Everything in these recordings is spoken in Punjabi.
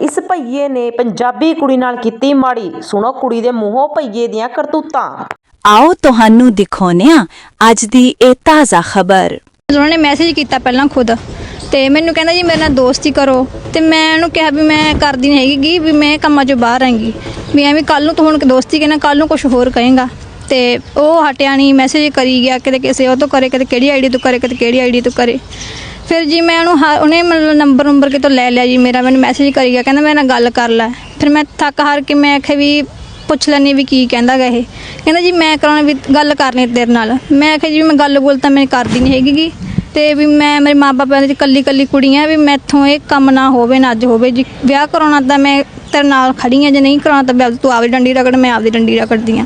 ਇਸ ਭਈਏ ਨੇ ਪੰਜਾਬੀ ਕੁੜੀ ਨਾਲ ਕੀਤੀ ਮਾੜੀ। ਸੁਣੋ ਕੁੜੀ ਦੇ ਮੂੰਹੋਂ ਭਈਏ ਦੀਆਂ ਕਰਤੂਤਾਂ। ਆਓ ਤੁਹਾਨੂੰ ਦਿਖਾਉਂਦੇ ਹਾਂ ਅੱਜ ਦੀ ਇਹ ਤਾਜ਼ਾ ਖਬਰ। ਉਹਨਾਂ ਨੇ ਮੈਸੇਜ ਕੀਤਾ ਪਹਿਲਾਂ ਖੁਦ ਤੇ ਮੈਨੂੰ ਕਹਿੰਦਾ ਜੀ ਮੇਰੇ ਨਾਲ ਦੋਸਤੀ ਕਰੋ। ਤੇ ਮੈਂ ਉਹਨੂੰ ਕਿਹਾ ਵੀ ਮੈਂ ਕਰਦੀ ਨਹੀਂ ਹੈਗੀ ਵੀ ਮੈਂ ਕੰਮਾਂ 'ਚੋਂ ਬਾਹਰ ਆਂਗੀ ਵੀ ਐਵੇਂ ਕੱਲ ਨੂੰ ਤੂੰ ਹੁਣ ਦੋਸਤੀ ਕਹਿਣਾ ਕੱਲ ਨੂੰ ਕੁਝ ਹੋਰ ਕਹੇਗਾ। ਤੇ ਉਹ ਹਟਿਆ ਨਹੀਂ ਮੈਸੇਜ ਕਰੀ ਗਿਆ ਕਿਤੇ ਕਿਸੇ ਉਹ ਤੋਂ ਕਰੇ ਕਿਤੇ ਕਿਹੜੀ ਆਈਡੀ ਤੋਂ ਕਰੇ ਕਿਤੇ ਕਿਹੜੀ ਆਈਡੀ ਤੋਂ ਕਰੇ। ਫਿਰ ਜੀ ਮੈਂ ਉਹਨੂੰ ਹਾ- ਉਹਨੇ ਮਤਲਬ ਨੰਬਰ ਨੰਬਰ ਕਿਤੋਂ ਲੈ ਲਿਆ ਜੀ, ਮੇਰਾ ਮੈਨੂੰ ਮੈਸੇਜ ਕਰੀ ਗਿਆ, ਕਹਿੰਦਾ ਮੇਰੇ ਨਾਲ ਗੱਲ ਕਰ ਲੈ। ਫਿਰ ਮੈਂ ਥੱਕ ਹਾਰ ਕੇ ਮੈਂ ਆਖਿਆ ਵੀ ਪੁੱਛ ਲੈਣੀ ਵੀ ਕੀ ਕਹਿੰਦਾ ਗਾ ਇਹ। ਕਹਿੰਦਾ ਜੀ ਮੈਂ ਕਰਾਉਣਾ ਵੀ ਗੱਲ ਕਰਨੀ ਤੇਰੇ ਨਾਲ। ਮੈਂ ਆਖਿਆ ਜੀ ਮੈਂ ਗੱਲ ਬੋਲ ਤਾਂ ਮੈਂ ਕਰਦੀ ਨਹੀਂ ਹੈਗੀ ਗੀ। ਤੇ ਵੀ ਮੈਂ, ਮੇਰੇ ਮਾਪੇ ਦੀ ਕੱਲੀ ਕੱਲੀ ਕੁੜੀ ਆ, ਵੀ ਮੈਥੋਂ ਇਹ ਕੰਮ ਨਾ ਹੋਵੇ, ਨਾ ਅੱਜ ਹੋਵੇ। ਜੀ ਵਿਆਹ ਕਰਾਉਣਾ ਤਾਂ ਮੈਂ ਤੇਰੇ ਨਾਲ ਖੜੀ ਆ, ਜੇ ਨਹੀਂ ਕਰਾਉਣਾ ਤਾਂ ਵੀ ਤੂੰ ਆਪਦੀ ਡੰਡੀ ਰਗੜ, ਮੈਂ ਆਪਦੀ ਡੰਡੀ ਰਗੜਦੀ ਆ।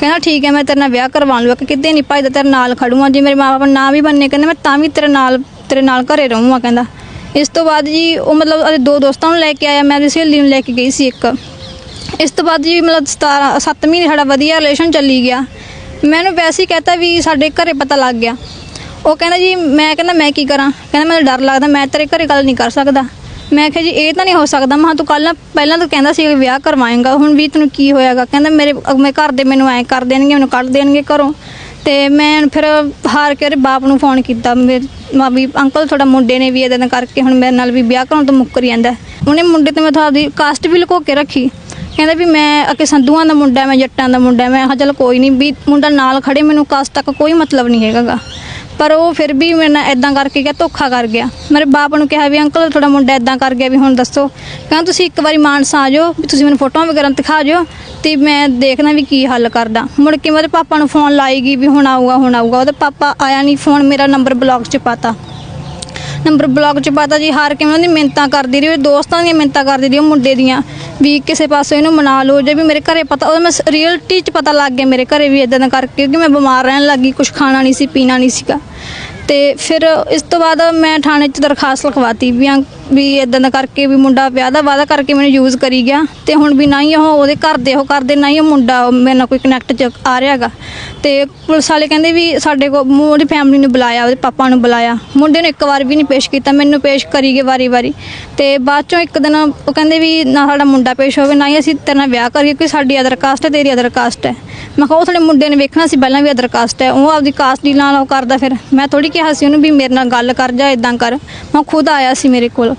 ਕਹਿੰਦਾ ਠੀਕ ਹੈ, ਮੈਂ ਤੇਰੇ ਨਾਲ ਵਿਆਹ ਕਰਵਾ ਲੂਗਾ ਕਿ ਕਿਤੇ ਨਹੀਂ ਭਾਈ ਤੇਰੇ ਨਾਲ ਖੜੂਆਂ ਜੇ ਮੇਰੇ ਮਾਪੇ ਨਾ ਵੀ ਬੰਨੇ, ਕਹਿੰਦੇ ਮੈਂ ਤਾਂ ਵੀ ਤੇਰੇ ਨਾਲ ਤੇਰੇ ਨਾਲ ਘਰੇ ਰਹੂੰਗਾ ਕਹਿੰਦਾ। ਇਸ ਤੋਂ ਬਾਅਦ ਜੀ ਉਹ ਮਤਲਬ ਉਹਦੇ ਦੋ ਦੋਸਤਾਂ ਨੂੰ ਲੈ ਕੇ ਆਇਆ, ਮੈਂ ਉਹਦੀ ਸਹੇਲੀ ਨੂੰ ਲੈ ਕੇ ਗਈ ਸੀ ਇੱਕ। ਇਸ ਤੋਂ ਬਾਅਦ ਜੀ ਮਤਲਬ 17 7 ਮਹੀਨੇ ਸਾਡਾ ਵਧੀਆ ਰਿਲੇਸ਼ਨ ਚੱਲੀ ਗਿਆ। ਮੈਨੂੰ ਵੈਸੇ ਹੀ ਕਹਤਾ ਵੀ ਸਾਡੇ ਘਰੇ ਪਤਾ ਲੱਗ ਗਿਆ। ਉਹ ਕਹਿੰਦਾ ਜੀ, ਮੈਂ ਕਹਿੰਦਾ ਮੈਂ ਕੀ ਕਰਾਂ? ਕਹਿੰਦਾ ਮੈਨੂੰ ਡਰ ਲੱਗਦਾ, ਮੈਂ ਤੇਰੇ ਘਰੇ ਗੱਲ ਨਹੀਂ ਕਰ ਸਕਦਾ। ਮੈਂ ਕਿਹਾ ਜੀ, ਇਹ ਤਾਂ ਨਹੀਂ ਹੋ ਸਕਦਾ। ਮੈਂ ਕਿਹਾ ਤੂੰ ਕੱਲ ਪਹਿਲਾਂ ਤਾਂ ਕਹਿੰਦਾ ਸੀ ਵਿਆਹ ਕਰਵਾਏਗਾ। ਹੁਣ ਵੀ ਤੈਨੂੰ ਕੀ ਹੋਇਆਗਾ? ਕਹਿੰਦਾ ਮੇਰੇ ਮੇਰੇ ਘਰ ਦੇ ਮੈਨੂੰ ਐਂ ਕਰ ਦੇਣਗੇ, ਮੈਨੂੰ ਕੱਢ ਦੇਣਗੇ ਘਰੋਂ। ਤੇ ਮੈਂ ਫਿਰ ਹਾਰ ਕੇ ਉਹਦੇ ਬਾਪ ਨੂੰ ਫੋਨ ਕੀਤਾ ਮੇਰੇ ਮਾ ਵੀ ਅੰਕਲ ਤੁਹਾਡਾ ਮੁੰਡੇ ਨੇ ਵੀ ਇਹਦਾਂ ਕਰਕੇ ਹੁਣ ਮੇਰੇ ਨਾਲ ਵੀ ਵਿਆਹ ਕਰਾਉਣ ਤੋਂ ਮੁੱਕਰ ਜਾਂਦਾ। ਉਹਨੇ ਮੁੰਡੇ ਤੇ ਮੈਂ ਆਪਦੀ ਕਾਸਟ ਵੀ ਲੁਕੋ ਕੇ ਰੱਖੀ। ਕਹਿੰਦਾ ਵੀ ਮੈਂ ਅਕੇ ਸੰਧੂਆਂ ਦਾ ਮੁੰਡਾ, ਮੈਂ ਜੱਟਾਂ ਦਾ ਮੁੰਡਾ, ਮੈਂ ਹਾਂ ਚੱਲ ਕੋਈ ਨਹੀਂ ਵੀ ਮੁੰਡਾ ਨਾਲ ਖੜੇ, ਮੈਨੂੰ ਕਾਸਟ ਤੱਕ ਕੋਈ ਮਤਲਬ ਨਹੀਂ ਹੈਗਾਗਾ। ਪਰ ਉਹ ਫਿਰ ਵੀ ਮੇਰੇ ਨਾਲ ਇਦਾਂ ਕਰਕੇ ਗਿਆ, ਧੋਖਾ ਕਰ ਗਿਆ। ਮੇਰੇ ਬਾਪ ਨੂੰ ਕਿਹਾ ਵੀ, ਅੰਕਲ, ਤੁਹਾਡਾ ਮੁੰਡਾ ਇਦਾਂ ਕਰ ਗਿਆ ਵੀ ਹੁਣ ਦੱਸੋ। ਕਹਿੰਦਾ, ਤੁਸੀਂ ਇੱਕ ਵਾਰੀ ਮਾਨਸਾ ਆ ਜਾਓ, ਵੀ ਤੁਸੀਂ ਮੈਨੂੰ ਫੋਟੋਆਂ ਵਗੈਰਾ ਦਿਖਾ ਜਿਓ ਤੇ ਮੈਂ ਦੇਖਦਾ ਵੀ ਕੀ ਹੱਲ ਕਰਦਾ। ਮੁੜ ਕੇ ਮੇਰੇ ਪਾਪਾ ਨੂੰ ਫੋਨ ਲਾਏਗੀ ਵੀ ਹੁਣ ਆਊਗਾ ਹੁਣ ਆਊਗਾ। ਉਹਦੇ ਪਾਪਾ ਆਇਆ ਨਹੀਂ, ਫੋਨ ਮੇਰਾ ਨੰਬਰ ਬਲੌਕ 'ਚ ਪਾਤਾ। ਨੰਬਰ ਬਲੌਕ 'ਚ ਪਾਤਾ ਜੀ, ਹਾਰ ਕੇ ਉਹਨਾਂ ਦੀ ਮਿੰਤਾਂ ਕਰਦੀ ਰਹੀ ਉਹ ਦੋਸਤਾਂ ਦੀਆਂ ਮਿੰਤਾਂ ਕਰਦੀ ਰਹੀ, ਉਹ ਮੁੰਡੇ ਦੀਆਂ। ਵੀ ਕਿਸੇ ਪਾਸੇ ਇਹਨੂੰ ਮਨਾ ਲਓ, ਜੇ ਵੀ ਮੇਰੇ ਘਰੇ ਪਤਾ ਉਹ ਮੈਂ ਰੀਅਲਟੀ 'ਚ ਪਤਾ ਲੱਗ ਗਿਆ ਮੇਰੇ ਘਰੇ ਵੀ ਇਦਾਂ ਦਾ ਕਰਕੇ, ਕਿਉਂਕਿ ਮੈਂ ਬਿਮਾਰ ਰਹਿਣ ਲੱਗੀ ਕੁਝ ਖਾਣਾ ਨਹੀਂ ਸੀ, ਪੀਣਾ ਨਹੀਂ ਸੀਗਾ। ਤੇ ਫਿਰ ਇਸ ਤੋਂ ਬਾਅਦ ਮੈਂ ਥਾਣੇ 'ਚ ਦਰਖਾਸਤ ਲਿਖਵਾਤੀ ਵੀ ਆਂ- ਵੀ ਇਦਾਂ ਦਾ ਕਰਕੇ ਵੀ ਮੁੰਡਾ ਵਿਆਹ ਦਾ ਵਾਅਦਾ ਕਰਕੇ ਮੈਨੂੰ ਯੂਜ਼ ਕਰੀ ਗਿਆ ਤੇ ਹੁਣ ਵੀ ਨਾ ਹੀ ਉਹ ਉਹਦੇ ਘਰ ਦੇ ਉਹ ਕਰਦੇ ਨਾ ਹੀ ਉਹ ਮੁੰਡਾ ਮੇਰੇ ਨਾਲ ਕੋਈ ਕਨੈਕਟ 'ਚ ਆ ਰਿਹਾਗਾ ਤੇ ਪੁਲਿਸ ਵਾਲੇ ਕਹਿੰਦੇ ਵੀ ਸਾਡੇ ਕੋਲ ਮੂੰਹ ਉਹਦੀ ਫੈਮਿਲੀ ਨੂੰ ਬੁਲਾਇਆ, ਉਹਦੇ ਪਾਪਾ ਨੂੰ ਬੁਲਾਇਆ। ਮੁੰਡੇ ਨੂੰ ਇੱਕ ਵਾਰ ਵੀ ਨਹੀਂ ਪੇਸ਼ ਕੀਤਾ, ਮੈਨੂੰ ਪੇਸ਼ ਕਰੀ ਗਏ ਵਾਰੀ-ਵਾਰੀ ਤੇ ਬਾਅਦ ਚੋਂ ਇੱਕ ਦਿਨ ਉਹ ਕਹਿੰਦੇ ਵੀ ਨਾ ਸਾਡਾ ਮੁੰਡਾ ਪੇਸ਼ ਹੋਵੇ, ਨਾ ਹੀ ਅਸੀਂ ਤੇਰੇ ਨਾਲ ਵਿਆਹ ਕਰੀਏ ਕਿ ਸਾਡੀ ਅਦਰ ਕਾਸਟ ਹੈ, ਤੇਰੀ ਅਦਰ ਕਾਸਟ ਹੈ। ਮੈਂ ਕਿਹਾ ਉਹ ਸਾਡੇ ਮੁੰਡੇ ਨੇ ਵੇਖਣਾ ਸੀ, ਪਹਿਲਾਂ ਵੀ ਅਦਰ ਕਾਸਟ ਹੈ। ਉਹ ਆਪਦੀ ਕਾਸਟ ਦੀ ਨਾਲ ਉਹ ਕਰਦਾ ਫਿਰ। ਮੈਂ ਥੋੜੀ ਕਿਹਾ ਸੀ ਉਹਨੂੰ ਵੀ ਮੇਰੇ ਨਾਲ ਗੱਲ ਕਰ, ਜਾ ਇਦਾਂ ਕਰ। ਮੈਂ ਖੁਦ ਆਇਆ ਸੀ ਮੇਰੇ ਕੋਲ।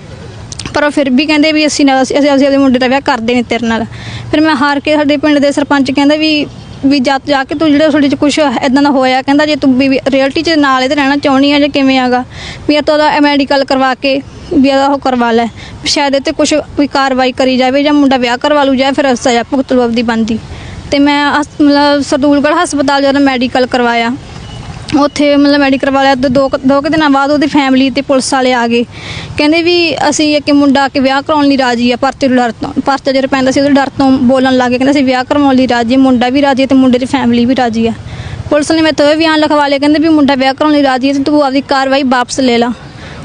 ਪਰ ਉਹ ਫਿਰ ਵੀ ਕਹਿੰਦੇ ਵੀ ਅਸੀਂ ਨਾ ਅਸੀਂ ਅਸੀਂ ਆਪਦੇ ਮੁੰਡੇ ਦਾ ਵਿਆਹ ਕਰਦੇ ਨਹੀਂ ਤੇਰੇ ਨਾਲ। ਫਿਰ ਮੈਂ ਹਾਰ ਕੇ ਸਾਡੇ ਪਿੰਡ ਦੇ ਸਰਪੰਚ ਕਹਿੰਦਾ ਵੀ ਵੀ ਜਾ ਜਾ ਕੇ ਤੂੰ ਜਿਹੜਾ ਤੁਹਾਡੇ ਚ ਕੁਝ ਇਦਾਂ ਦਾ ਹੋਇਆ, ਕਹਿੰਦਾ ਜੇ ਤੂੰ ਵੀ ਰਿਐਲਿਟੀ ਚ ਨਾਲ ਇਹਦੇ ਰਹਿਣਾ ਚਾਹੁੰਦੀ ਆ ਜਾਂ ਕਿਵੇਂ ਆਗਾ? ਵੀ ਇਹ ਤਾਂ ਉਹਦਾ ਮੈਡੀਕਲ ਕਰਵਾ ਕੇ ਵੀ ਇਹਦਾ ਉਹ ਕਰਵਾ ਲੈ। ਸ਼ਾਇਦ ਇਹ ਤੇ ਕੁਝ ਕੋਈ ਕਾਰਵਾਈ ਕਰੀ ਜਾਵੇ ਜਾਂ ਮੁੰਡਾ ਵਿਆਹ ਕਰਵਾ ਲੂ ਜਾਂ ਫਿਰ ਸਜ਼ਾ ਭੁਗਤ ਲੂ ਆਪਦੀ ਬੰਦੀ। ਤੇ ਮੈਂ ਮਤਲਬ ਸਰਦੂਲਗੜ੍ਹ ਹਸਪਤਾਲ ਜਦੋਂ ਮੈਡੀਕਲ ਕਰਵਾਇਆ ਉੱਥੇ ਮਤਲਬ ਮੈਡੀਕਲ ਕਰਵਾ ਲਿਆ ਦੋ ਕੁ- ਦੋ ਕੁ ਦਿਨਾਂ ਬਾਅਦ ਉਹਦੀ ਫੈਮਿਲੀ ਤੇ ਪੁਲਿਸ ਵਾਲੇ ਆ ਗਏ। ਕਹਿੰਦੇ ਵੀ ਅਸੀਂ ਇੱਕ ਮੁੰਡਾ ਆ ਕੇ ਵਿਆਹ ਕਰਾਉਣ ਲਈ ਰਾਜੀ ਆ ਪਰਚੇ ਨੂੰ ਡਰ ਤੋਂ ਪਰਚਾ ਜਿਹੜਾ ਪੈਂਦਾ ਸੀ ਉਹਦੇ ਡਰ ਤੋਂ ਬੋਲਣ ਲੱਗੇ ਕਹਿੰਦੇ ਅਸੀਂ ਵਿਆਹ ਕਰਵਾਉਣ ਲਈ ਰਾਜੀ ਮੁੰਡਾ ਵੀ ਰਾਜੀ ਹੈ ਤੇ ਮੁੰਡੇ ਦੀ ਫੈਮਿਲੀ ਵੀ ਰਾਜੀ ਆ। ਪੁਲਿਸ ਨੇ ਮੇਰੇ ਤੋਂ ਇਹ ਬਿਆਨ ਲਿਖਵਾ ਲਿਆ ਕਹਿੰਦੇ ਵੀ ਮੁੰਡਾ ਵਿਆਹ ਕਰਾਉਣ ਲਈ ਰਾਜੀ ਹੈ ਤੇ ਤੂੰ ਆਪਦੀ ਕਾਰਵਾਈ ਵਾਪਸ ਲੈ ਲਾ।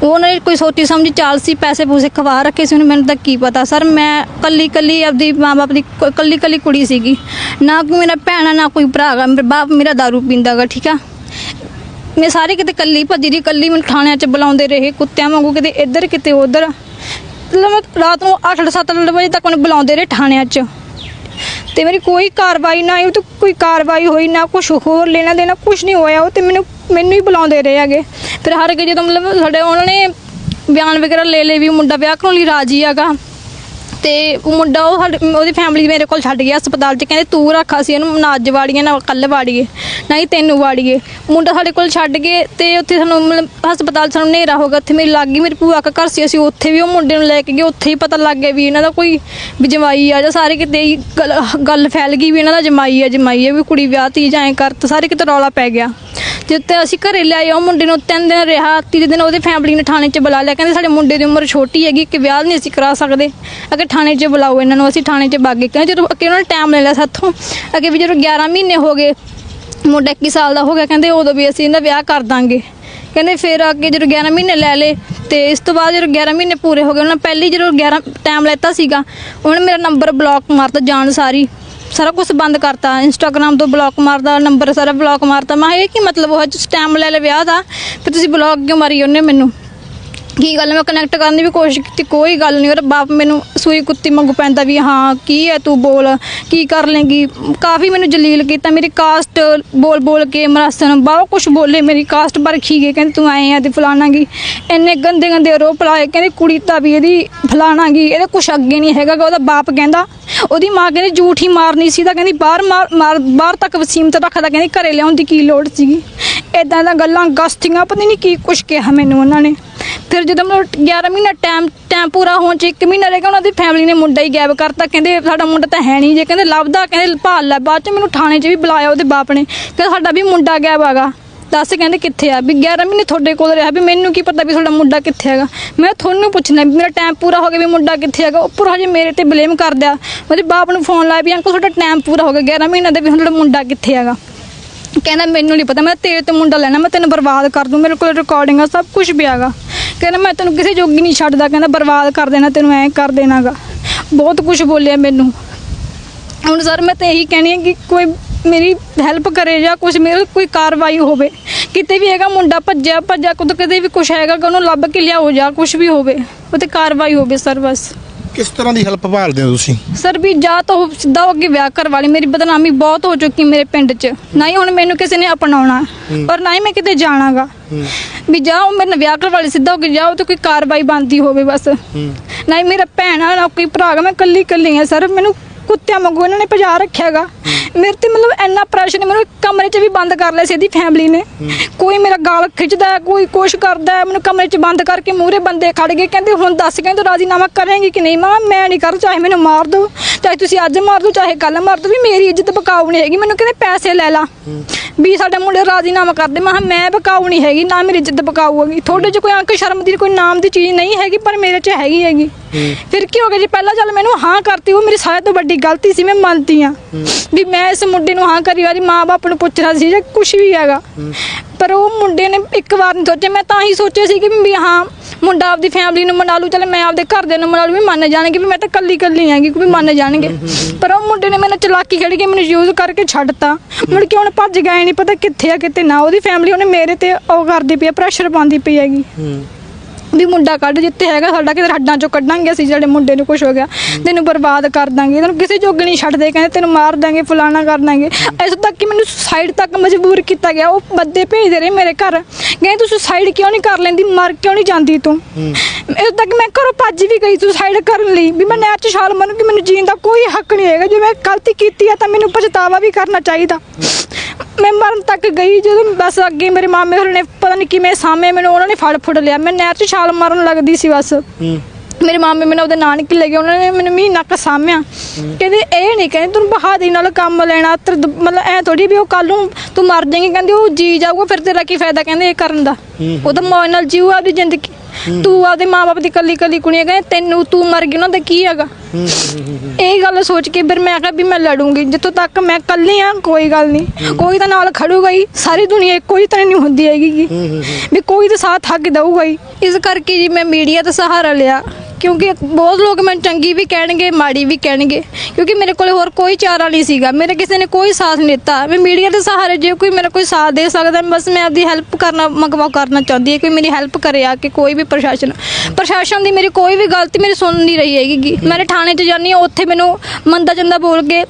ਉਹਨਾਂ ਨੇ ਕੋਈ ਸੋਚੀ ਸਮਝੀ ਚਾਲ ਸੀ ਪੈਸੇ ਪੂਸੇ ਖਵਾ ਰੱਖੇ ਸੀ ਉਹਨੂੰ ਮੈਨੂੰ ਤਾਂ ਕੀ ਪਤਾ। ਸਰ ਮੈਂ ਕੱਲੀ ਕੱਲੀ ਆਪਦੀ ਮਾਂ-ਬਾਪ ਦੀ ਕ- ਕੱਲੀ ਕੱਲੀ ਕੁੜੀ ਸੀਗੀ। ਨਾ ਕੋਈ ਮੇਰਾ ਭੈਣ ਆ, ਨਾ ਕੋਈ ਭਰਾ ਹੈਗਾ। ਮੇਰਾ ਬਾਪ ਮੇਰਾ ਦਾਰੂ ਪੀਂਦਾਗਾ ਠੀਕ ਆ? ਮੈਂ ਸਾਰੇ ਕਿਤੇ ਕੱਲੀ ਭੱਜੀ ਦੀ ਕੱਲੀ ਮੈਨੂੰ ਥਾਣਿਆਂ 'ਚ ਬੁਲਾਉਂਦੇ ਰਹੇ, ਕੁੱਤਿਆਂ ਵਾਂਗੂ ਕਿਤੇ ਇੱਧਰ, ਕਿਤੇ ਉੱਧਰ। ਮਤਲਬ ਰਾਤ ਨੂੰ 8-7 ਵਜੇ ਤੱਕ ਮੈਨੂੰ ਬੁਲਾਉਂਦੇ ਰਹੇ ਥਾਣਿਆਂ 'ਚ। ਤੇ ਮੇਰੀ ਕੋਈ ਕਾਰਵਾਈ ਨਾ ਹੋਈ ਤੇ ਕੋਈ ਕਾਰਵਾਈ ਹੋਈ ਨਾ ਕੁਝ ਹੋਰ, ਲੈਣਾ ਦੇਣਾ ਕੁਝ ਨਹੀਂ ਹੋਇਆ, ਉਹ ਤੇ ਮੈਨੂੰ ਮੈਨੂੰ ਹੀ ਬੁਲਾਉਂਦੇ ਰਹੇ ਹੈਗੇ। ਫਿਰ ਹਰ ਕੇ ਜਦੋਂ ਮਤਲਬ ਸਾਡੇ ਉਹਨਾਂ ਨੇ ਬਿਆਨ ਵਗੈਰਾ ਲੈ ਲਏ ਵੀ ਮੁੰਡਾ ਵਿਆਹ ਕਰਾਉਣ ਲਈ ਰਾਜੀ ਹੈਗਾ। ਤੇ ਉਹ ਮੁੰਡਾ ਉਹ ਸਾਡੇ- ਉਹਦੀ ਫੈਮਿਲੀ ਮੇਰੇ ਕੋਲ ਛੱਡ ਗਿਆ ਹਸਪਤਾਲ 'ਚ, ਕਹਿੰਦੇ ਤੂੰ ਰੱਖਾ ਸੀ ਇਹਨੂੰ ਨਾ ਅੱਜ ਵਾੜੀਏ, ਨਾ ਕੱਲ ਵਾੜੀਏ, ਨਾ ਹੀ ਤੈਨੂੰ ਵਾੜੀਏ। ਮੁੰਡਾ ਸਾਡੇ ਕੋਲ ਛੱਡ ਗਏ ਤੇ ਉੱਥੇ ਸਾਨੂੰ ਮਤਲਬ ਹਸਪਤਾਲ 'ਚ ਸਾਨੂੰ ਹਨੇਰਾ ਹੋ ਗਿਆ, ਉੱਥੇ ਮੇਰੀ ਲੱਗ ਗਈ, ਮੇਰੀ ਭੂਆ ਦਾ ਘਰ ਸੀ, ਅਸੀਂ ਉੱਥੇ ਵੀ ਉਹ ਮੁੰਡੇ ਨੂੰ ਲੈ ਕੇ ਗਏ, ਉੱਥੇ ਹੀ ਪਤਾ ਲੱਗ ਗਿਆ ਵੀ ਇਹਨਾਂ ਦਾ ਕੋਈ ਵੀ ਜਮਾਈ ਆ, ਜਾਂ ਸਾਰੇ ਕਿਤੇ ਹੀ ਗੱਲ- ਗੱਲ ਫੈਲ ਗਈ ਵੀ ਇਹਨਾਂ ਦਾ ਜਮਾਈ ਆ ਜਮਾਈ ਆ, ਵੀ ਕੁੜੀ ਵਿਆਹ ਤੀ ਜਾਂ ਐਂ ਕਰ ਤੇ ਸਾਰੇ ਕਿਤੇ ਰੌਲਾ ਪੈ ਗਿਆ। ਜਿੱਤੇ ਅਸੀਂ ਘਰੇ ਲਿਆਏ, ਉਹ ਮੁੰਡੇ ਨੂੰ ਤਿੰਨ ਦਿਨ ਰਿਹਾ, ਤੀਜੇ ਦਿਨ ਉਹਦੀ ਫੈਮਿਲੀ ਨੇ ਥਾਣੇ 'ਚ ਬੁਲਾ ਲਿਆ। ਕਹਿੰਦੇ ਸਾਡੇ ਮੁੰਡੇ ਦੀ ਉਮਰ ਛੋਟੀ ਹੈਗੀ, ਕਿ ਵਿਆਹ ਨਹੀਂ ਅਸੀਂ ਕਰਾ ਸਕਦੇ। ਅਗੇ ਥਾਣੇ 'ਚ ਬੁਲਾਓ ਇਹਨਾਂ ਨੂੰ, ਅਸੀਂ ਥਾਣੇ 'ਚ ਬਾਗੇ। ਕਹਿੰਦੇ ਜਦੋਂ ਅੱਗੇ ਉਹਨਾਂ ਨੇ ਟਾਈਮ ਲੈ ਲਿਆ ਸਾਥੋਂ, ਅੱਗੇ ਵੀ ਜਦੋਂ 11 ਮਹੀਨੇ ਹੋ ਗਏ, ਮੁੰਡਾ 21 ਸਾਲ ਦਾ ਹੋ ਗਿਆ, ਕਹਿੰਦੇ ਉਦੋਂ ਵੀ ਅਸੀਂ ਇਹਦਾ ਵਿਆਹ ਕਰ ਦਾਂਗੇ। ਕਹਿੰਦੇ ਫਿਰ ਅੱਗੇ ਜਦੋਂ 11 ਮਹੀਨੇ ਲੈ ਲਏ, ਤੇ ਇਸ ਤੋਂ ਬਾਅਦ ਜਦੋਂ 11 ਮਹੀਨੇ ਪੂਰੇ ਹੋ ਗਏ, ਉਹਨਾਂ ਪਹਿਲੀ ਜਦੋਂ 11 ਟਾਈਮ ਲੈਤਾ ਸੀਗਾ, ਉਹਨੇ ਮੇਰਾ ਨੰਬਰ ਬਲੌਕ ਮਾਰਤਾ ਜਾਣ ਸਾਰੀ। ਸਾਰਾ ਕੁਝ ਬੰਦ ਕਰਤਾ ਇੰਸਟਾਗ੍ਰam ਤੋਂ ਬਲੌਕ ਮਾਰਦਾ ਨੰਬਰ ਸਾਰਾ ਬਲੌਕ ਮਾਰਤਾ। ਮੈਂ ਕਿਹਾ, ਇਹ ਕੀ ਮਤਲਬ ਉਹ ਜਿਸ ਟਾਈਮ ਲੈ ਲਿਆ ਵਿਆਹ ਦਾ, ਫਿਰ ਤੁਸੀਂ ਬਲੌਕ ਕਿਉਂ ਮਾਰੀ ਉਹਨੇ ਮੈਨੂੰ? ਕੀ ਗੱਲ ਮੈਂ ਕਨੈਕਟ ਕਰਨ ਦੀ ਵੀ ਕੋਸ਼ਿਸ਼ ਕੀਤੀ, ਕੋਈ ਗੱਲ ਨਹੀਂ। ਉਹਦਾ ਬਾਪ ਮੈਨੂੰ ਸੂਈ ਕੁੱਤੀ ਮੰਗੂ ਪੈਂਦਾ ਵੀ, ਹਾਂ, ਕੀ ਹੈ ਤੂੰ? ਬੋਲ, ਕੀ ਕਰ ਲੇਂਗੀ? ਕਾਫੀ ਮੈਨੂੰ ਜਲੀਲ ਕੀਤਾ। ਮੇਰੀ ਕਾਸਟ ਬੋਲ ਬੋਲ ਕੇ ਮਰਾਸਨ ਬਹੁਤ ਕੁਝ ਬੋਲੇ। ਮੇਰੀ ਕਾਸਟ ਪਰਖੀ ਗਏ। ਕਹਿੰਦੇ, ਤੂੰ ਆਏ ਆ ਤੇ ਫਲਾਣਾਗੀ ਇੰਨੇ ਗੰਦੇ ਗੰਦੇ ਆਰੋਪ ਲਾਏ। ਕਹਿੰਦੇ, ਕੁੜੀ ਤਾਂ ਵੀ ਇਹਦੀ ਫਲਾਣਾ ਗੀ। ਇਹਦੇ ਕੁਝ ਅੱਗੇ ਨਹੀਂ ਹੈਗਾ ਗਾ। ਉਹਦਾ ਬਾਪ ਕਹਿੰਦਾ, ਉਹਦੀ ਮਾਂ ਕਹਿੰਦੀ, ਝੂਠ ਹੀ ਮਾਰਨੀ ਸੀ। ਤਾਂ ਕਹਿੰਦੀ, ਬਾਹਰ ਮਾਰ, ਮਾਰ- ਬਾਹਰ ਤੱਕ ਵਸੀਮਤ ਰੱਖਦਾ। ਕਹਿੰਦੀ, ਘਰੇ ਲਿਆਉਣ ਦੀ ਕੀ ਲੋੜ ਸੀਗੀ? ਇਦਾਂ ਦਾ ਗੱਲਾਂ ਗਸਤੀਆਂ, ਪਤਾ ਨਹੀਂ ਕੀ ਕੁਛ ਕਿਹਾ ਮੈਨੂੰ ਉਹਨਾਂ ਨੇ। ਫਿਰ ਜਦੋਂ ਮੈਨੂੰ 11 ਮਹੀਨਾ ਟਾਈਮ ਟਾਈਮ ਪੂਰਾ ਹੋਣ ਚ 1 ਮਹੀਨਾ ਰਹਿ ਗਿਆ, ਉਹਨਾਂ ਦੀ ਫੈਮਿਲੀ ਨੇ ਮੁੰਡਾ ਹੀ ਗਾਇਬ ਕਰਤਾ। ਕਹਿੰਦੇ ਸਾਡਾ ਮੁੰਡਾ ਤਾਂ ਹੈ ਨਹੀਂ ਜੇ, ਕਹਿੰਦੇ ਲੱਭਦਾ, ਕਹਿੰਦੇ ਭਾਲ ਲੈ, ਬਾਅਦ ਚ ਮੈਨੂੰ ਥਾਣੇ 'ਚ ਵੀ ਬੁਲਾਇਆ ਉਹਦੇ ਬਾਪ ਨੇ। ਕਿ ਸਾਡਾ ਵੀ ਮੁੰਡਾ ਗਾਇਬ ਹੈਗਾ। ਦੱਸ ਕਹਿੰਦੇ ਕਿੱਥੇ ਆ? ਵੀ 11 ਮਹੀਨੇ ਤੁਹਾਡੇ ਕੋਲ ਰਿਹਾ, ਵੀ ਮੈਨੂੰ ਕੀ ਪਤਾ ਵੀ ਤੁਹਾਡਾ ਮੁੰਡਾ ਕਿੱਥੇ ਹੈਗਾ। ਮੈਂ ਤੁਹਾਨੂੰ ਪੁੱਛਣਾ ਵੀ ਮੇਰਾ ਟਾਈਮ ਪੂਰਾ ਹੋ ਗਿਆ ਵੀ ਮੁੰਡਾ ਕਿੱਥੇ ਹੈਗਾ। ਉੱਪਰ ਹਜੇ ਮੇਰੇ ਤੇ ਬਲੇਮ ਕਰਦਿਆ ਉਹਦੇ ਬਾਪ ਨੂੰ ਫੋਨ ਲਾਇਆ ਵੀ ਅੰਕਲ ਤੁਹਾਡਾ ਟਾਈਮ ਪੂਰਾ ਹੋ ਗਿਆ 11 ਮਹੀਨੇ ਦਾ ਵੀ ਹੁਣ ਤੁਹਾਡਾ ਮੁੰਡਾ ਕਿੱਥੇ ਹੈਗਾ। ਕਹਿੰਦਾ ਮੈਨੂੰ ਨਹੀਂ ਪਤਾ, ਮੈਂ ਤੇਰੇ ਤੋਂ ਮੁੰਡਾ ਲੈਣਾ, ਮੈਂ ਤੈਨੂੰ ਬਰਬਾਦ ਕਰ ਦੂੰ, ਮੇਰੇ ਕੋਲ ਰਿਕਾਰਡਿੰਗ ਆ, ਸਭ ਕੁਝ ਵੀ ਹੈਗਾ। ਕਹਿੰਦਾ ਮੈਂ ਤੈਨੂੰ ਕਿਸੇ ਜੋਗੀ ਨਹੀਂ ਛੱਡਦਾ, ਕਹਿੰਦਾ ਬਰਬਾਦ ਕਰ ਦੇਣਾ, ਤੈਨੂੰ ਐਂ ਕਰ ਦੇਣਾਗਾ। ਬਹੁਤ ਕੁਝ ਬੋਲਿਆ ਮੈਨੂੰ। ਹੁਣ ਸਰ, ਮੈਂ ਤਾਂ ਇਹੀ ਕਹਿਣੀ ਹੈ ਕਿ ਕੋਈ ਮੇਰੀ ਹੈਲਪ ਕਰੇ ਜਾਂ ਕੁਝ ਮੇਰੇ ਕੋਈ ਕਾਰਵਾਈ ਹੋਵੇ। ਕਿਤੇ ਵੀ ਹੈਗਾ ਮੁੰਡਾ ਭੱਜਿਆ ਭੱਜਿਆ ਕੁਦ ਕਿਤੇ ਵੀ ਕੁਝ ਹੈਗਾ ਕਿ ਉਹਨੂੰ ਲੱਭ ਕੇ ਲਿਆਓ ਜਾਂ ਕੁਝ ਵੀ ਹੋਵੇ ਉਹ ਤੇ ਕਾਰਵਾਈ ਹੋਵੇ ਸਰ, ਬਸ। ਕਿਸ ਤਰ੍ਹਾਂ ਦੀ ਹੈਲਪ ਭਾਲਦੇ ਹੋ ਤੁਸੀਂ? ਸਰ ਵੀ ਜਾਂ ਤਾਂ ਉਹ ਸਿੱਧਾ ਹੋ ਕੇ ਵਿਆਹ ਲਈ। ਮੇਰੀ ਬਦਨਾਮੀ ਬਹੁਤ ਹੋ ਚੁੱਕੀ ਮੇਰੇ ਪਿੰਡ 'ਚ। ਨਾ ਹੀ ਹੁਣ ਮੈਨੂੰ ਕਿਸੇ ਨੇ ਅਪਣਾਉਣਾ। ਔਰ ਨਾ ਹੀ ਮੈਂ ਕਿਤੇ ਜਾਣਾਗਾ। ਵੀ ਜਾ ਉਹ ਮੇਰੇ ਨਾਲ ਵਿਆਹ ਲਈ ਸਿੱਧਾ ਹੋ ਕੇ ਜਾਓ ਤੇ ਕੋਈ ਕਾਰਵਾਈ ਬੰਦੀ ਹੋਵੇ ਬਸ। ਨਾ ਹੀ ਮੇਰਾ ਭੈਣ ਆ ਨਾ ਕੋਈ ਭਰਾ ਗਾ ਮੈਂ ਕੱਲੀ ਕੱਲੀ ਆ। ਸਰ ਮੈਨੂੰ ਕੁੱਤਿਆਂ ਵਾਂਗੂ ਇਹਨਾਂ ਨੇ ਭਜਾ ਰੱਖਿਆਗਾ। ਮੇਰੇ ਤੇ ਮਤਲਬ ਇੰਨਾ ਪ੍ਰੈਸ਼ਰ ਨੇ ਮੈਨੂੰ ਕਮਰੇ 'ਚ ਵੀ ਬੰਦ ਕਰ ਲਿਆ ਸੀ ਇਹਦੀ ਫੈਮਿਲੀ ਨੇ। ਕੋਈ ਮੇਰਾ ਗਾਲ ਖਿੱਚਦਾ ਕੋਈ ਕੁਛ ਕਰਦਾ ਮੈਨੂੰ ਕਮਰੇ 'ਚ ਬੰਦ ਕਰਕੇ ਮੂਹਰੇ ਬੰਦੇ ਖੜ ਗਏ। ਕਹਿੰਦੇ ਹੁਣ ਦੱਸ ਕਹਿੰਦੇ ਰਾਜ਼ੀਨਾਮਾ ਕਰੇਂਗੀ ਕਿ ਨਹੀਂ? ਮਾਂ ਮੈਂ ਨਹੀਂ ਕਰ ਚਾਹੇ ਮੈਨੂੰ ਮਾਰ ਦਿਓ ਚਾਹੇ ਤੁਸੀਂ ਅੱਜ ਮਾਰ ਦਿਓ ਚਾਹੇ ਕੱਲ ਮਾਰ ਦਿਓ ਵੀ ਮੇਰੀ ਇੱਜ਼ਤ ਬਕਾਊ ਨਹੀਂ ਹੈਗੀ। ਮੈਨੂੰ ਕਹਿੰਦੇ ਪੈਸੇ ਲੈ ਲਾ। ਵੀ ਸਾਡੇ ਮੁੰਡੇ ਰਾਜ਼ੀਨਾਮਾ ਕਰਦੇ ਮੈਂ ਕਿਹਾ ਮੈਂ ਬਕਾਊ ਨਹੀਂ ਹੈਗੀ ਨਾ ਮੇਰੀ ਇੱਜ਼ਤ ਬਕਾਊ ਹੈਗੀ। ਤੁਹਾਡੇ 'ਚ ਕੋਈ ਅੰਕ ਸ਼ਰਮ ਦੀ ਕੋਈ ਨਾਮ ਦੀ ਚੀਜ਼ ਨਹੀਂ ਹੈਗੀ ਪਰ ਮੇਰੇ 'ਚ ਹੈਗੀ ਹੈਗੀ। ਫਿਰ ਕੀ ਹੋ ਗਿਆ ਜੀ? ਪਹਿਲਾਂ ਚੱਲ ਮੈਨੂੰ ਹਾਂ ਕਰਤੀ ਉਹ ਮੇਰੀ ਸਾਰਿਆਂ ਤੋਂ ਵੱਡੀ ਗਲਤੀ ਸੀ ਮੈਂ ਮੰਨਦੀ ਆ ਵੀ ਮੈਂ ਇਸ ਮੁੰਡੇ ਨੂੰ ਹਾਂ ਕਰੀ ਵਾਰੀ ਮਾਂ-ਬਾਪ ਨੂੰ ਪੁੱਛਣਾ ਸੀ ਜਾਂ ਕੁਝ ਵੀ ਹੈਗਾ। ਪਰ ਉਹ ਮੁੰਡੇ ਨੇ ਇੱਕ ਵਾਰ ਨਹੀਂ ਸੋਚਿਆ। ਮੈਂ ਤਾਂ ਹੀ ਸੋਚਿਆ ਸੀ ਕਿ ਵੀ ਹਾਂ ਮੁੰਡਾ ਆਪਦੀ ਫੈਮਿਲੀ ਨੂੰ ਮਨਾ ਲੂ ਚੱਲ ਮੈਂ ਆਪਦੇ ਘਰਦਿਆਂ ਨੂੰ ਮਨਾ ਲੂ ਵੀ ਮੰਨ ਜਾਣਗੇ ਵੀ ਮੈਂ ਤਾਂ ਕੱਲੀ ਕੱਲੀ ਹੈਗੀ ਵੀ ਮੰਨ ਜਾਣਗੇ। ਪਰ ਉਹ ਮੁੰਡੇ ਨੇ ਮੈਨੂੰ ਚਲਾਕੀ ਖੇਡ ਕੇ ਮੈਨੂੰ ਯੂਜ਼ ਕਰਕੇ ਛੱਡਤਾ। ਮੁੜ ਕੇ ਹੁਣ ਭੱਜ ਗਏ ਨਹੀਂ ਪਤਾ ਕਿੱਥੇ ਆ ਕਿਤੇ ਨਾ। ਉਹਦੀ ਫੈਮਿਲੀ ਉਹਨੇ ਮੇਰੇ ਤੇ ਉਹ ਕਰਦੀ ਪਈ ਆ ਪ੍ਰੈਸ਼ਰ ਪਾਉਂਦੀ ਪਈ ਹੈਗੀ। ਵੀ ਮੁੰਡਾ ਕੱਢ ਜਿੱਥੇ ਹੈਗਾ ਸਾਡਾ ਕਿਤੇ ਹੱਡਾਂ ਚੋਂ ਕੱਢਾਂਗੇ ਅਸੀਂ ਜਿਹੜੇ ਮੁੰਡੇ ਨੂੰ ਕੁਝ ਹੋ ਗਿਆ। ਤੈਨੂੰ ਬਰਬਾਦ ਕਰ ਦਾਂਗੇ। ਤੈਨੂੰ ਕਿਸੇ ਜੋਗ ਨਹੀਂ ਛੱਡਦੇ ਕਹਿੰਦੇ ਤੈਨੂੰ ਮਾਰ ਦਾਂਗੇ ਫਲਾਣਾ ਕਰ ਦਾਂਗੇ। ਇਸ ਤੱਕ ਕਿ ਮੈਨੂੰ ਸੁਸਾਈਡ ਤੱਕ ਮਜਬੂਰ ਕੀਤਾ ਗਿਆ। ਉਹ ਬੰਦੇ ਭੇਜਦੇ ਰਹੇ ਮੇਰੇ ਘਰ। ਕਹਿੰਦੇ ਤੂੰ ਸੁਸਾਈਡ ਕਿਉਂ ਨਹੀਂ ਕਰ ਲੈਂਦੀ? ਮਰ ਕਿਉਂ ਨਹੀਂ ਜਾਂਦੀ ਤੂੰ? ਇਸ ਤੱਕ ਮੈਂ ਘਰੋਂ ਭੱਜ ਵੀ ਗਈ ਸੁਸਾਈਡ ਕਰਨ ਲਈ। ਵੀ ਮੈਂ ਨਹਿਰ 'ਚ ਛਾਲ ਮਾਰੂ ਕਿ ਮੈਨੂੰ ਜੀਣ ਦਾ ਕੋਈ ਹੱਕ ਨਹੀਂ ਹੈਗਾ। ਜੇ ਮੈਂ ਗਲਤੀ ਕੀਤੀ ਹੈ ਤਾਂ ਮੈਨੂੰ ਪਛਤਾਵਾ ਵੀ ਕਰਨਾ ਚਾਹੀਦਾ। ਮੈਂ ਮਰਨ ਤੱਕ ਗਈ ਜਦੋਂ ਬਸ ਅੱਗੇ ਮੇਰੇ ਮਾਮੇ ਹੋਰਾਂ ਨੇ ਪਤਾ ਨਹੀਂ ਕਿਵੇਂ ਸਾਹਮਣੇ ਮੈਨੂੰ ਉਹਨਾਂ ਨੇ ਫੜ ਫੁੜ ਲਿਆ। ਮੈਂ ਨਹਿਰ 'ਚ ਛਾਲ ਮਾਰਨ ਲੱਗਦੀ ਸੀ ਬਸ। ਮੇਰੇ ਮਾਮੇ ਮੈਨੂੰ ਉਹਦੇ ਨਾਨਕੇ ਲੈ ਗਏ ਉਹਨਾਂ ਨੇ ਮੈਨੂੰ ਮਹੀਨਾ ਕੁ ਸਾਂਭਿਆ। ਕਹਿੰਦੇ ਇਹ ਨਹੀਂ ਕਹਿੰਦੇ ਤੂੰ ਬਹਾਦਰੀ ਨਾਲ ਕੰਮ ਲੈਣਾ ਮਤਲਬ ਐ ਥੋੜੀ ਵੀ ਉਹ ਕੱਲ ਨੂੰ ਤੂੰ ਮਰ ਜਾਏਂਗੀ। ਕਹਿੰਦੇ ਉਹ ਜੀ ਜਾਊਗਾ ਫਿਰ ਤੇਰਾ ਕੀ ਫਾਇਦਾ? ਕਹਿੰਦੇ ਇਹ ਕਰਨ ਦਾ। ਉਹ ਤਾਂ ਮੌਜ ਨਾਲ ਜੀਊ ਆਪਦੀ ਜ਼ਿੰਦਗੀ। ਤੂੰ ਆਪਦੇ ਮਾਪੇ ਦੀ ਕੱਲੀ ਕੱਲੀ ਕੁੜੀਆਂ ਕਹਿੰਦੇ ਤੈਨੂੰ ਤੂੰ ਮਰ ਗਈ, ਉਹਨਾਂ ਦਾ ਕੀ ਹੈਗਾ? ਇਹ ਗੱਲ ਸੋਚ ਕੇ ਫਿਰ ਮੈਂ ਕਿਹਾ ਵੀ ਮੈਂ ਲੜੂੰਗੀ। ਜਿੱਥੋਂ ਤੱਕ ਮੈਂ ਇਕੱਲੀ ਆ, ਕੋਈ ਗੱਲ ਨਹੀਂ। ਕੋਈ ਤਾਂ ਨਾਲ ਖੜੂਗਾ ਹੀ, ਸਾਰੀ ਦੁਨੀਆ ਇੱਕੋ ਹੀ ਤਰ੍ਹਾਂ ਨਹੀਂ ਹੁੰਦੀ ਹੈਗੀ ਵੀ ਕੋਈ ਤਾਂ ਸਾਥ ਹੱਕ ਦਊਗਾ ਹੀ। ਇਸ ਕਰਕੇ ਜੀ ਮੈਂ ਮੀਡੀਆ ਦਾ ਸਹਾਰਾ ਲਿਆ। ਕਿਉਂਕਿ ਬਹੁਤ ਲੋਕ ਮੈਨੂੰ ਚੰਗੀ ਵੀ ਕਹਿਣਗੇ, ਮਾੜੀ ਵੀ ਕਹਿਣਗੇ। ਕਿਉਂਕਿ ਮੇਰੇ ਕੋਲ ਹੋਰ ਕੋਈ ਚਾਰਾ ਨਹੀਂ ਸੀਗਾ। ਮੇਰੇ ਕਿਸੇ ਨੇ ਕੋਈ ਸਾਥ ਨਹੀਂ ਦਿੱਤਾ। ਮੈਂ ਮੀਡੀਆ ਦੇ ਸਹਾਰੇ ਜੇ ਕੋਈ ਮੇਰਾ ਕੋਈ ਸਾਥ ਦੇ ਸਕਦਾ, ਬਸ ਮੈਂ ਆਪਦੀ ਹੈਲਪ ਕਰਨਾ, ਮੰਗਵਾ ਕਰਨਾ ਚਾਹੁੰਦੀ ਹੈ। ਕੋਈ ਮੇਰੀ ਹੈਲਪ ਕਰੇ ਆ ਕਿ, ਕੋਈ ਵੀ ਪ੍ਰਸ਼ਾਸਨ ਪ੍ਰਸ਼ਾਸਨ ਦੀ ਮੇਰੀ ਕੋਈ ਵੀ ਗਲਤੀ ਮੇਰੀ ਸੁਣ ਨਹੀਂ ਰਹੀ ਹੈਗੀ। ਮੈਂ ਥਾਣੇ 'ਚ ਜਾਂਦੀ ਹਾਂ, ਉੱਥੇ ਮੈਨੂੰ ਮੰਦਾ ਚੰਦਾ ਬੋਲ ਕੇ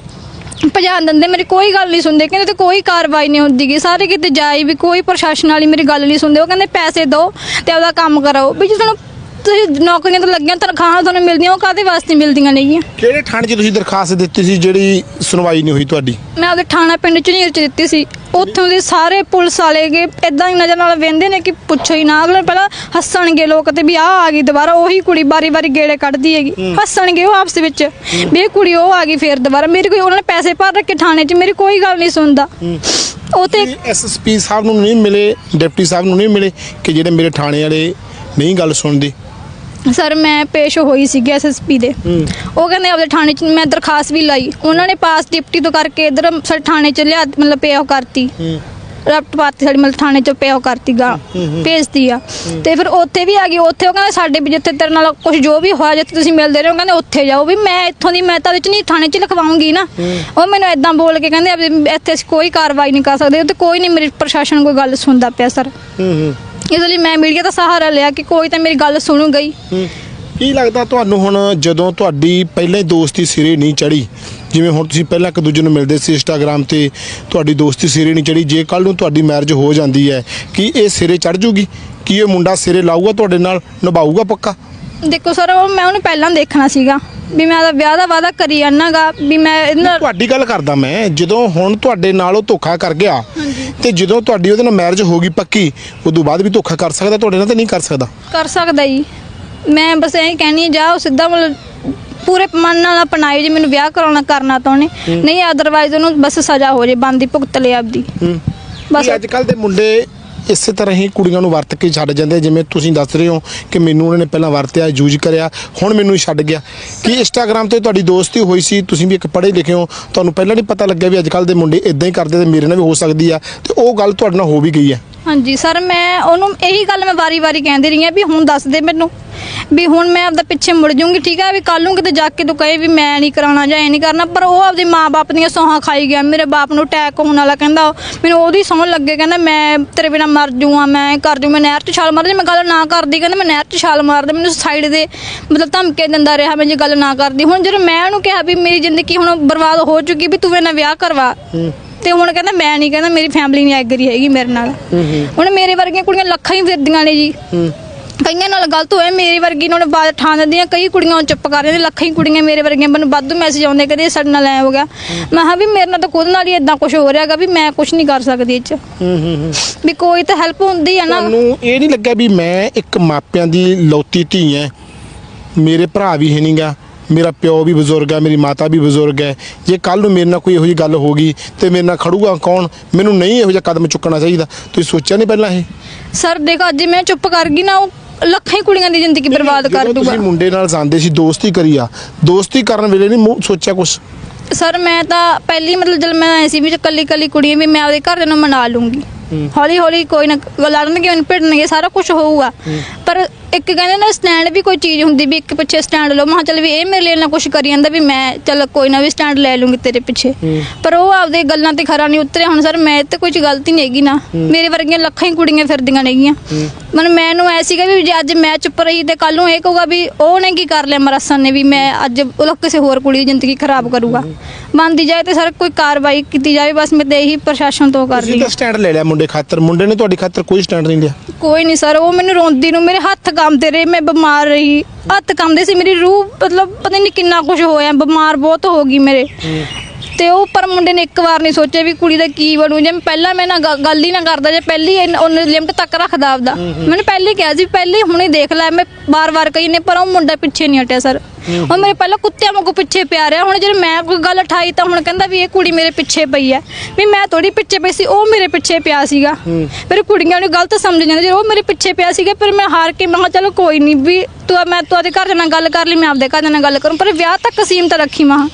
ਭਜਾਣ ਦਿੰਦੇ। ਮੇਰੀ ਕੋਈ ਗੱਲ ਨਹੀਂ ਸੁਣਦੇ। ਕਹਿੰਦੇ ਤੇ ਕੋਈ ਕਾਰਵਾਈ ਨਹੀਂ ਹੁੰਦੀ ਗੀ। ਸਾਰੇ ਕਿਤੇ ਜਾਈ ਵੀ ਕੋਈ ਪ੍ਰਸ਼ਾਸਨ ਵਾਲੀ ਮੇਰੀ ਗੱਲ ਨਹੀਂ ਸੁਣਦੇ। ਉਹ ਕਹਿੰਦੇ ਪੈਸੇ ਦਿਓ ਤੇ ਆਪਦਾ ਕੰਮ ਕਰਾਓ। ਵੀ ਜੇ ਤੁਹਾਨੂੰ ਤੁਸੀਂ ਨੌਕਰੀਆਂ ਤਾਂ ਲੱਗੀਆਂ ਤਨਖਾਹਾਂ ਤੁਹਾਨੂੰ ਮਿਲਦੀਆਂ ਉਹ ਕਾਦੇ ਵਾਸਤੇ ਮਿਲਦੀਆਂ ਨੇਗੀਆਂ ਕਿਹੜੇ ਥਾਣੇ 'ਚ ਤੁਸੀਂ ਦਰਖਾਸਤ ਦਿੱਤੀ ਸੀ ਜਿਹੜੀ ਸੁਣਵਾਈ ਨਹੀਂ ਹੋਈ ਤੁਹਾਡੀ? ਮੈਂ ਆਪਦੇ ਥਾਣਾ ਪਿੰਡ ਝਨੀਰ ਚ ਦਿੱਤੀ ਸੀ। ਉੱਥੋਂ ਦੇ ਸਾਰੇ ਪੁਲਿਸ ਵਾਲੇ ਗਏ ਇਦਾਂ ਹੀ ਨਜ਼ਰ ਨਾਲ ਵੇਂਦੇ ਨੇ ਕਿ ਪੁੱਛੋ ਹੀ ਨਾ ਅਗਲੇ ਪਹਿਲਾਂ ਹੱਸਣਗੇ ਲੋਕ ਤੇ ਵੀ ਆਹ ਆ ਗਈ ਦੁਬਾਰਾ ਉਹੀ ਕੁੜੀ ਬਾਰੀ ਬਾਰੀ ਗੇੜੇ ਕੱਢਦੀ ਹੈਗੀ। ਹੱਸਣਗੇ ਉਹ ਆਪਸ ਵਿੱਚ। ਵੀ ਇਹ ਕੁੜੀ ਉਹ ਆ ਗਈ ਫੇਰ ਦੁਬਾਰਾ। ਮੇਰੇ ਕੋਈ ਉਹਨਾਂ ਨੇ ਪੈਸੇ ਭਰ ਰੱਖੇ ਥਾਣੇ 'ਚ ਮੇਰੀ ਕੋਈ ਗੱਲ ਨਹੀਂ ਸੁਣਦਾ। ਉਹ ਤੇ ਐਸਐਸਪੀ ਸਾਹਿਬ ਨੂੰ ਨਹੀਂ ਮਿਲੇ ਡਿਪਟੀ ਸਾਹਿਬ ਨੂੰ ਨਹੀਂ ਮਿਲੇ ਕਿ ਜਿਹੜੇ ਮੇਰੇ ਥਾਣੇ ਵਾਲੇ ਨਹੀਂ ਗੱਲ ਸੁਣਦੇ? ਸਰ ਮੈਂ ਪੇਸ਼ ਹੋਈ ਸੀ ਐਸਐਸਪੀ ਦੇ। ਉਹ ਕਹਿੰਦੇ ਆਪਦੇ ਥਾਣੇ 'ਚ ਮੈਂ ਦਰਖਾਸਤ ਵੀ ਲਾਈ। ਉਹਨਾਂ ਨੇ ਪਾਸ ਡਿਪਟੀ ਤੋਂ ਕਰਕੇ ਇਧਰ ਸਾਡੇ ਥਾਣੇ 'ਚ ਲਿਆ ਮਤਲਬ ਪੇ ਉਹ ਕਰਤੀ। ਰਪਟ ਪਾਤੀ ਸਾਡੀ ਮਤਲਬ ਥਾਣੇ 'ਚ ਪੇ ਉਹ ਕਰਤੀ ਗਾ ਭੇਜਤੀ ਆ। ਤੇ ਫਿਰ ਉੱਥੇ ਵੀ ਆ ਗਈ। ਉੱਥੇ ਉਹ ਕਹਿੰਦੇ ਸਾਡੇ ਵੀ ਜਿੱਥੇ ਤੇਰੇ ਨਾਲ ਕੁਝ ਜੋ ਵੀ ਹੋਇਆ ਜਿੱਥੇ ਤੁਸੀਂ ਮਿਲਦੇ ਰਹੇ ਹੋ ਕਹਿੰਦੇ ਉੱਥੇ ਜਾਓ ਵੀ ਮੈਂ ਇੱਥੋਂ ਦੀ ਮੈਂ ਤਾਂ ਵਿੱਚ ਨਹੀਂ ਥਾਣੇ 'ਚ ਲਿਖਵਾਉਂਗੀ ਨਾ। ਉਹ ਮੈਨੂੰ ਇਦਾਂ ਬੋਲ ਕੇ ਕਹਿੰਦੇ ਇੱਥੇ ਕੋਈ ਕਾਰਵਾਈ ਨਹੀਂ ਕਰ ਸਕਦੇ। ਤੇ ਕੋਈ ਨਹੀਂ ਮੇਰੀ ਪ੍ਰਸ਼ਾਸਨ ਕੋਈ ਗੱਲ ਸੁਣਦਾ ਪਿਆ ਸਰ। ਹੂੰ ਹੂੰ। ਇਸ ਲਈ ਮੈਂ ਮੀਡੀਆ ਦਾ ਸਹਾਰਾ ਲਿਆ ਕਿ ਕੋਈ ਤਾਂ ਮੇਰੀ ਗੱਲ ਸੁਣੂਗਾ ਹੀ। ਕੀ ਲੱਗਦਾ ਤੁਹਾਨੂੰ ਹੁਣ ਜਦੋਂ ਤੁਹਾਡੀ ਪਹਿਲਾਂ ਹੀ ਦੋਸਤੀ ਸਿਰੇ ਨਹੀਂ ਚੜੀ ਜਿਵੇਂ ਹੁਣ ਤੁਸੀਂ ਪਹਿਲਾਂ ਇੱਕ ਦੂਜੇ ਨੂੰ ਮਿਲਦੇ ਸੀ ਇੰਸਟਾਗ੍ਰam ਤੇ, ਤੁਹਾਡੀ ਦੋਸਤੀ ਸਿਰੇ ਨਹੀਂ ਚੜੀ ਜੇ ਕੱਲ ਨੂੰ ਤੁਹਾਡੀ ਮੈਰਿਜ ਹੋ ਜਾਂਦੀ ਹੈ, ਕੀ ਇਹ ਸਿਰੇ ਚੜ ਜੂਗੀ? ਕੀ ਇਹ ਮੁੰਡਾ ਸਿਰੇ ਲਾਊਗਾ ਤੁਹਾਡੇ ਨਾਲ? ਨਿਭਾਊਗਾ ਪੱਕਾ? ਦੇਖੋ ਸਰ ਉਹ ਮੈਂ ਉਹਨੂੰ ਪਹਿਲਾਂ ਦੇਖਣਾ ਸੀਗਾ ਵੀ ਮੈਂ ਉਹਦਾ ਵਿਆਹ ਦਾ ਵਾਅਦਾ ਕਰੀ ਜਾਣਾਗਾ ਵੀ ਮੈਂ ਇਹਦੇ ਨਾਲ ਤੁਹਾਡੀ ਗੱਲ ਕਰਦਾ ਮੈਂ। ਜਦੋਂ ਹੁਣ ਤੁਹਾਡੇ ਨਾਲ ਉਹ ਧੋਖਾ ਕਰ ਗਿਆ ਤੇ ਜਦੋਂ ਤੁਹਾਡੀ ਉਹਦੇ ਨਾਲ ਮੈਰਿਜ ਹੋ ਗਈ ਪੱਕੀ ਉਦੋਂ ਬਾਅਦ ਵੀ ਧੋਖਾ ਕਰ ਸਕਦਾ ਤੁਹਾਡੇ ਨਾਲ ਤੇ ਨਹੀਂ ਕਰ ਸਕਦਾ। ਕਰ ਸਕਦਾ ਜੀ। ਮੈਂ ਬਸ ਇਹ ਕਹਿਣੀ ਜਾ ਉਹ ਸਿੱਧਾ ਮਤਲਬ ਪੂਰੇ ਮਨ ਨਾਲ ਅਪਣਾਏ ਜੇ ਮੈਨੂੰ ਵਿਆਹ ਕਰਾਉਣਾ ਕਰਨਾ ਤਾਂ ਉਹਨੇ। ਨਹੀਂ ਅਦਰਵਾਈਜ਼ ਉਹਨੂੰ ਬਸ ਸਜ਼ਾ ਹੋ ਜੇ ਬੰਦੀ ਭੁਗਤ ਲੈ ਆਪਦੀ। ਬਸ ਅੱਜ ਕੱਲ ਦੇ ਮੁੰਡੇ ਇਸੇ ਤਰ੍ਹਾਂ ਹੀ ਕੁੜੀਆਂ ਨੂੰ ਵਰਤ ਕੇ ਛੱਡ ਜਾਂਦੇ ਜਿਵੇਂ ਤੁਸੀਂ ਦੱਸ ਰਹੇ ਹੋ ਕਿ ਮੈਨੂੰ ਉਹਨਾਂ ਨੇ ਪਹਿਲਾਂ ਵਰਤਿਆ ਯੂਜ਼ ਕਰਿਆ ਹੁਣ ਮੈਨੂੰ ਹੀ ਛੱਡ ਗਿਆ। ਕੀ ਇੰਸਟਾਗ੍ਰam ਤੇ ਤੁਹਾਡੀ ਦੋਸਤੀ ਹੋਈ ਸੀ? ਤੁਸੀਂ ਵੀ ਇੱਕ ਪੜ੍ਹੇ ਲਿਖੇ ਹੋ। ਤੁਹਾਨੂੰ ਪਹਿਲਾਂ ਨਹੀਂ ਪਤਾ ਲੱਗਿਆ ਵੀ ਅੱਜ ਕੱਲ ਦੇ ਮੁੰਡੇ ਇਦਾਂ ਹੀ ਕਰਦੇ ਤੇ ਮੇਰੇ ਨਾਲ ਵੀ ਹੋ ਸਕਦੀ ਆ। ਤੇ ਉਹ ਗੱਲ ਤੁਹਾਡੇ ਨਾਲ ਹੋ ਵੀ ਗਈ ਹੈ। ਹਾਂਜੀ, ਸਰ, ਮੈਂ ਉਹਨੂੰ ਇਹੀ ਗੱਲ ਮੈਂ ਵਾਰੀ-ਵਾਰੀ ਕਹਿੰਦੀ ਰਹੀ ਹਾਂ ਵੀ ਹੁਣ ਦੱਸ ਦੇ ਮੈਨੂੰ ਵੀ ਹੁਣ ਮੈਂ ਆਪਦਾ ਪਿੱਛੇ ਮੁੜ ਜਾਊਂਗੀ, ਠੀਕ ਹੈ? ਵੀ ਕੱਲ ਨੂੰ ਕਿਤੇ ਜਾ ਕੇ ਤੂੰ ਕਹੇ ਵੀ ਮੈਂ ਨਹੀਂ ਕਰਾਉਣਾ ਜਾਂ ਇਹ ਨਹੀਂ ਕਰਨਾ, ਪਰ ਉਹ ਆਪਦੇ ਮਾਪੇ ਦੀਆਂ ਸੌਹਾਂ ਖਾਈ ਗਿਆ, ਮੇਰੇ ਬਾਪ ਨੂੰ ਅਟੈਕ ਹੋਣ ਵਾਲਾ ਕਹਿੰਦਾ ਮੈਨੂੰ ਉਹਦੀ ਸੌਂ ਲੱਗੇ, ਕਹਿੰਦਾ ਮੈਂ ਤੇਰੇ ਬਿਨਾ ਮਰ ਜੂਆਂ ਮੈਂ ਕਰ ਜੂ ਮੈਂ ਨਹਿਰ 'ਚ ਛਾਲ ਮਾਰ ਜੇ ਮੈਂ ਗੱਲ ਨਾ ਕਰਦੀ, ਕਹਿੰਦਾ ਮੈਂ ਨਹਿਰ 'ਚ ਛਾਲ ਮਾਰਦਾ ਮੈਨੂੰ ਸਾਈਡ ਦੇ ਮਤਲਬ ਧਮਕੇ ਦਿੰਦਾ ਰਿਹਾ, ਮੈਂ ਜੇ ਗੱਲ ਨਾ ਕਰਦੀ। ਹੁਣ ਜਦੋਂ ਮੈਂ ਉਹਨੂੰ ਕਿਹਾ ਵੀ ਮੇਰੀ ਜ਼ਿੰਦਗੀ ਹੁਣ ਬਰਬਾਦ ਹੋ ਚੁੱਕੀ, ਵੀ ਤੂੰ ਮੇਰੇ ਵਿਆਹ ਕਰਵਾ। ਤੇ ਹੁਣ ਕਹਿੰਦਾ ਮੈਂ ਨਹੀਂ ਕਹਿੰਦਾ ਮੇਰੀ ਫੈਮਿਲੀ ਨਹੀਂ ਐਗਰੀ ਹੈਗੀ ਮੇਰੇ ਨਾਲ। ਹੁਣ ਮੇਰੇ ਵਰਗੀਆਂ ਕੁੜੀਆਂ ਲੱਖਾਂ ਹੀ ਫਿਰਦੀਆਂ ਨੇ ਜੀ। ਕਈਆਂ ਨਾਲ ਗਲਤ ਹੋਇਆ ਮੇਰੇ ਵਰਗੀ ਨੂੰ ਬਾਤ ਠਾਂ ਦਿੰਦੀਆਂ ਕਈ ਕੁੜੀਆਂ ਚੁੱਪ ਕਰ ਜਾਂਦੀਆਂ ਲੱਖਾਂ ਹੀ ਕੁੜੀਆਂ ਮੇਰੇ ਵਰਗੀਆਂ। ਮੈਨੂੰ ਵਾਧੂ ਮੈਸੇਜ ਆਉਂਦੇ ਕਦੇ ਸਾਡੇ ਨਾਲ ਐ ਹੋ ਗਿਆ। ਮੈਂ ਕਿਹਾ ਵੀ ਮੇਰੇ ਨਾਲ ਤਾਂ ਖੁਦ ਨਾਲ ਹੀ ਇਦਾਂ ਕੁਝ ਹੋ ਰਿਹਾਗਾ ਵੀ ਮੈਂ ਕੁਝ ਨਹੀਂ ਕਰ ਸਕਦੀ ਇਹ ਚ। ਵੀ ਕੋਈ ਤਾਂ ਹੈਲਪ ਹੁੰਦੀ ਆ ਨਾ। ਤੁਹਾਨੂੰ ਇਹ ਨਹੀਂ ਲੱਗਿਆ ਵੀ ਮੈਂ ਇੱਕ ਮਾਪਿਆਂ ਦੀ ਲੌਤੀ ਧੀ ਐ? ਮੇਰੇ ਭਰਾ ਵੀ ਹੈ ਨਹੀਂਗਾ ਮੇਰਾ ਪਿਓ ਵੀ ਬਜ਼ੁਰਗ ਹੈ ਮੇਰੀ ਮਾਤਾ ਵੀ ਬਜ਼ੁਰਗ ਹੈ। ਜੇ ਕੱਲ ਨੂੰ ਮੇਰੇ ਨਾਲ ਕੋਈ ਇਹੋ ਜਿਹੀ ਗੱਲ ਹੋ ਗਈ ਤੇ ਮੇਰੇ ਨਾਲ ਖੜੂਗਾ ਕੌਣ? ਮੈਨੂੰ ਨਹੀਂ ਇਹੋ ਜਿਹਾ ਕਦਮ ਚੁੱਕਣਾ ਚਾਹੀਦਾ। ਤੁਸੀਂ ਸੋਚਿਆ ਨਹੀਂ ਪਹਿਲਾਂ ਇਹ? ਸਰ ਦੇਖੋ ਅੱਜ ਮੈਂ ਚੁੱਪ ਕਰ ਗਈ ਨਾ ਉਹ ਲੱਖਾਂ ਹੀ ਕੁੜੀਆਂ ਦੀ ਜ਼ਿੰਦਗੀ ਬਰਬਾਦ ਕਰ ਜਦੋਂ ਦੂਗਾ। ਤੁਸੀਂ ਮੁੰਡੇ ਨਾਲ ਜਾਂਦੇ ਸੀ ਦੋਸਤੀ ਕਰੀ ਆ। ਦੋਸਤੀ ਕਰਨ ਵੇਲੇ ਨਹੀਂ ਮੂੰਹ ਸੋਚਿਆ ਕੁਛ? ਸਰ ਮੈਂ ਤਾਂ ਪਹਿਲੀ ਮਤਲਬ ਜਦ ਮੈਂ ਐਸੀ ਵੀ ਕੱਲੀ ਕੱਲੀ ਕੁੜੀਆਂ ਵੀ ਮੈਂ ਆਪਦੇ ਘਰ ਨੂੰ ਮਨਾ ਲੂੰਗੀ। ਹੌਲੀ ਹੌਲੀ ਕੋਈ ਨਾ ਲੜਨਗੇ ਮੈਨੂੰ ਭਿੜਨਗੇ ਸਾਰਾ ਕੁਝ ਹੋਊਗਾ। ਪਰ ਇੱਕ ਕਹਿੰਦੇ ਨਾ ਸਟੈਂਡ ਵੀ ਕੋਈ ਚੀਜ਼ ਹੁੰਦੀ ਵੀ ਇੱਕ ਪਿੱਛੇ ਸਟੈਂਡ ਲਓ। ਮੈਂ ਕਿਹਾ ਚੱਲ ਵੀ ਇਹ ਮੇਰੇ ਲਈ ਨਾ ਕੁਝ ਕਰੀ ਜਾਂਦਾ ਵੀ ਮੈਂ ਚੱਲ ਕੋਈ ਨਾ ਵੀ ਸਟੈਂਡ ਲੈ ਲੂੰਗੀ ਤੇਰੇ ਪਿੱਛੇ। ਪਰ ਉਹ ਆਪਦੇ ਗੱਲਾਂ ਤੇ ਖਰਾ ਨਹੀਂ ਉਤਰਿਆ। ਹੁਣ ਸਰ ਮੈਂ ਤੇ ਕੋਈ ਗਲਤੀ ਨਹੀਂ ਹੈਗੀ ਨਾ। ਮੇਰੇ ਵਰਗੀਆਂ ਲੱਖਾਂ ਹੀ ਕੁੜੀਆਂ ਫਿਰਦੀਆਂ ਨੇਗੀਆਂ। ਮਨ ਮੈਨੂੰ ਐ ਸੀਗਾ ਵੀ ਜੇ ਅੱਜ ਮੈਂ ਚੁੱਪ ਰਹੀ ਤੇ ਕੱਲ ਨੂੰ ਇਹ ਕਹੂਗਾ ਵੀ ਉਹਨੇ ਕੀ ਕਰ ਲਿਆ ਮਰਾਸਨ ਨੇ ਵੀ ਮੈਂ ਅੱਜ ਉਹ ਕਿਸੇ ਹੋਰ ਕੁੜੀ ਦੀ ਜ਼ਿੰਦਗੀ ਖਰਾਬ ਕਰੂਗਾ। ਮੰਨਦੀ ਜਾਏ ਤੇ ਸਰ ਕੋਈ ਕਾਰਵਾਈ ਕੀਤੀ ਜਾਵੇ ਬਸ ਮੈਂ ਤੇ ਇਹੀ ਪ੍ਰਸ਼ਾਸਨ ਤੋਂ ਕਰਦੀ ਹਾਂ। ਸਟੈਂਡ ਲੈ ਲਿਆ ਮੁੰਡੇ ਖਾਤਰ। ਮੁੰਡੇ ਨੇ ਤੁਹਾਡੀ ਖਾਤਰ ਕੋਈ ਸਟੈਂਡ ਨਹੀਂ ਲਿਆ। ਕੋਈ ਨਹੀਂ ਸਰ ਉਹ ਮੈਨੂੰ ਰੋਂਦੀ ਨੂੰ ਮੇਰੇ ਹੱਥ ਕੰਬਦੇ ਰਹੇ ਮੈਂ ਬਿਮਾਰ ਰਹੀ। ਹੱਥ ਕੰਬਦੇ ਸੀ ਮੇਰੀ ਰੂਹ ਮਤਲਬ ਪਤਾ ਨਹੀਂ ਕਿੰਨਾ ਕੁਝ ਹੋਇਆ ਬਿਮਾਰ ਬਹੁਤ ਹੋ ਗਈ ਮੇਰੇ। ਤੇ ਉਹ ਪਰ ਮੁੰਡੇ ਨੇ ਇੱਕ ਵਾਰ ਨਹੀਂ ਸੋਚਿਆ ਵੀ ਕੁੜੀ ਦਾ ਕੀ ਬਣੂ। ਜੇ ਮੈਂ ਪਹਿਲਾਂ ਮੈਂ ਨਾ ਗ- ਗੱਲ ਹੀ ਨਾ ਕਰਦਾ ਜੇ ਪਹਿਲੀ ਇਹਨ- ਉਹਨੇ ਲਿਮਟ ਤੱਕ ਰੱਖਦਾ ਆਪਦਾ। ਮੈਨੂੰ ਪਹਿਲੇ ਕਿਹਾ ਸੀ ਪਹਿਲੇ ਹੁਣੇ ਦੇਖ ਲੈ ਮੈਂ ਬਾਰ-ਬਾਰ ਕਹੀ ਨੇ ਪਰ ਉਹ ਮੁੰਡਾ ਪਿੱਛੇ ਨਹੀਂ ਹਟਿਆ ਸਰ। ਉਹ ਮੇਰੇ ਪਹਿਲਾਂ ਕੁੱਤਿਆਂ ਵਾਂਗੂ ਪਿੱਛੇ ਪਿਆ ਰਿਹਾ ਹੁਣ ਜੇ ਮੈਂ ਕੋਈ ਗੱਲ ਉਠਾਈ ਤਾਂ ਹੁਣ ਕਹਿੰਦਾ ਵੀ ਇਹ ਕੁੜੀ ਮੇਰੇ ਪਿੱਛੇ ਪਈ ਹੈ। ਵੀ ਮੈਂ ਥੋੜੀ ਪਿੱਛੇ ਪਈ ਸੀ ਉਹ ਮੇਰੇ ਪਿੱਛੇ ਪਿਆ ਸੀਗਾ। ਫਿਰ ਕੁੜੀਆਂ ਨੂੰ ਗਲਤ ਸਮਝ ਜਾਂਦੇ ਜੇ ਉਹ ਮੇਰੇ ਪਿੱਛੇ ਪਿਆ ਸੀਗਾ ਫਿਰ ਮੈਂ ਹਾਰ ਕੇ ਮੈਂ ਕਿਹਾ ਚਲੋ ਕੋਈ ਨਹੀਂ ਵੀ ਤੂੰ ਮੈਂ ਤੂੰ ਆਪਦੇ ਘਰ ਨਾਲ ਗੱਲ ਕਰ ਲਈ ਮੈਂ ਆਪਦੇ ਘਰ ਨਾਲ ਗੱਲ ਕਰੂੰ। ਪਰ ਵਿਆਹ ਤੱਕ ਸੀਮਤ ਰੱਖੀ ਮਾਂ